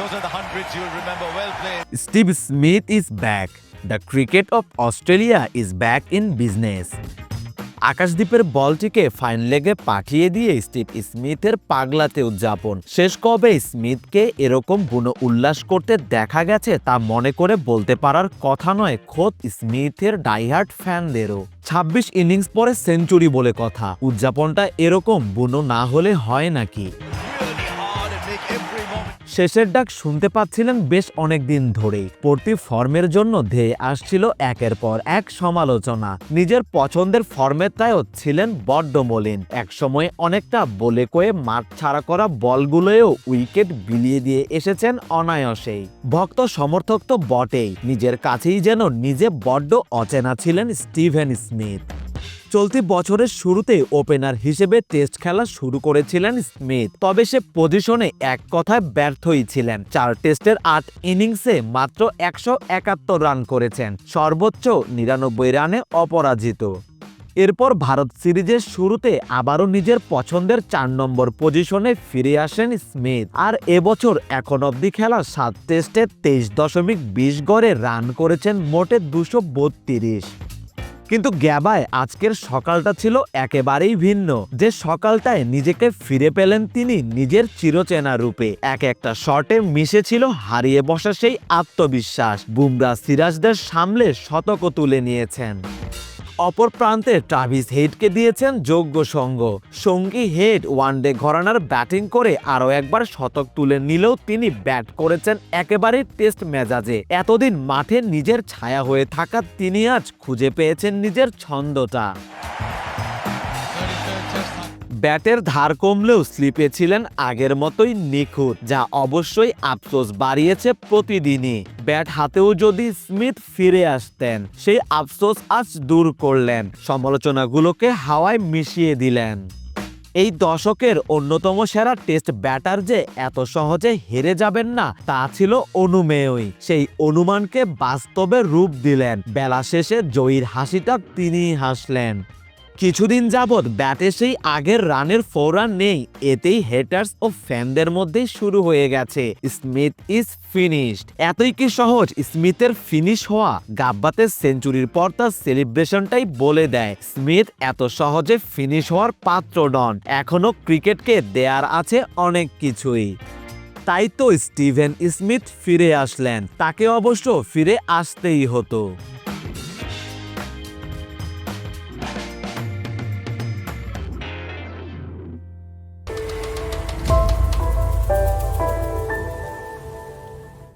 Those are the hundreds you'll remember. Well played. Steve Smith is back. The cricket of Australia is back in business. আকাশদ্বীপের বলটিকে fine লেগে পাঠিয়ে দিয়ে Steve স্মিথের পাগলাতে উদযাপন শেষ কবে স্মিথকে এরকম বুনো উল্লাস করতে দেখা গেছে তা মনে করে বলতে পারার কথা নয় খোদ স্মিথের ডাইহার্ট ফ্যানদেরও ছাব্বিশ ইনিংস পরে সেঞ্চুরি বলে কথা উদযাপনটা এরকম বুনো না হলে হয় নাকি শেষের ডাক শুনতে পাচ্ছিলেন বেশ অনেক দিন ধরেই। প্রতি ফর্মের জন্য ধেয়ে আসছিল একের পর এক সমালোচনা। নিজের পছন্দের ফর্মের তাইও ছিলেন বড্ড মলিন। একসময় অনেকটা বলে কয়ে মাঠ ছাড়া করা বলগুলোও উইকেট বিলিয়ে দিয়ে এসেছেন অনায়াসেই। ভক্ত সমর্থক তো বটেই, নিজের কাছেই যেন নিজে বড্ড অচেনা ছিলেন স্টিভেন স্মিথ। চলতি বছরের শুরুতে ওপেনার হিসেবে টেস্ট খেলা শুরু করেছিলেন স্মিথ, তবে সে পজিশনে এক কথায় ব্যর্থই ছিলেন। চার টেস্টের আট ইনিংসে মাত্র একশো একাত্তর রান করেছেন, সর্বোচ্চ নিরানব্বই রানে অপরাজিত। এরপর ভারত সিরিজের শুরুতে আবারও নিজের পছন্দের চার নম্বর পজিশনে ফিরে আসেন স্মিথ, আর এবছর এখন অবধি খেলা সাত টেস্টে তেইশ দশমিক বিশ গড়ে রান করেছেন মোটে দুশো বত্রিশ। কিন্তু গ্যাবায় আজকের সকালটা ছিল একেবারেই ভিন্ন। যে সকালটায় নিজেকে ফিরে পেলেন তিনি নিজের চিরচেনা রূপে। এক একটা শটে মিশে ছিল হারিয়ে বসা সেই আত্মবিশ্বাস। বুমরা সিরাজদের সামলে শতক তুলে নিয়েছেন। অপর প্রান্তে ট্রাভিস হেডকে দিয়েছেন যোগ্য সঙ্গ। সঙ্গী হেড ওয়ানডে ঘরানার ব্যাটিং করে আরও একবার শতক তুলে নিলেও তিনি ব্যাট করেছেন একেবারে টেস্ট মেজাজে। এতদিন মাঠে নিজের ছায়া হয়ে থাকা তিনি আজ খুঁজে পেয়েছেন নিজের ছন্দটা। ব্যাটের ধার কমলেও স্লিপে ছিলেন আগের মতোই নিখুঁত, যা অবশ্যই আফসোস বাড়িয়েছে প্রতিদিনই। ব্যাট হাতেও যদি স্মিথ ফিরে আসতেন, সেই আফসোস আজ দূর করলেন। সমালোচনাগুলোকে হাওয়ায় মিশিয়ে দিলেন। এই দশকের অন্যতম সেরা টেস্ট ব্যাটার যে এত সহজে হেরে যাবেন না, তা ছিল অনুমেয়ই সেই অনুমানকে বাস্তবে রূপ দিলেন। বেলা শেষে জয়ীর হাসিটা তিনিই হাসলেন। কিছুদিন যাবৎ ব্যাটে সেই আগের রানের ফোরান নেই, এতেই হেটার্স ও ফ্যানদের মধ্যেই শুরু হয়ে গেছে। স্মিথ ইজ ফিনিশড এতই কি সহজ? স্মিথের ফিনিশ হওয়া গাব্বাতে সেঞ্চুরির পর তার সেলিব্রেশনটাই বলে দেয়। স্মিথ এত সহজে ফিনিশ হওয়ার পাত্র নন, এখনও ক্রিকেটকে দেয়ার আছে অনেক কিছুই। তাই তো স্টিভেন স্মিথ ফিরে আসলেন। তাকে অবশ্য ফিরে আসতেই হতো।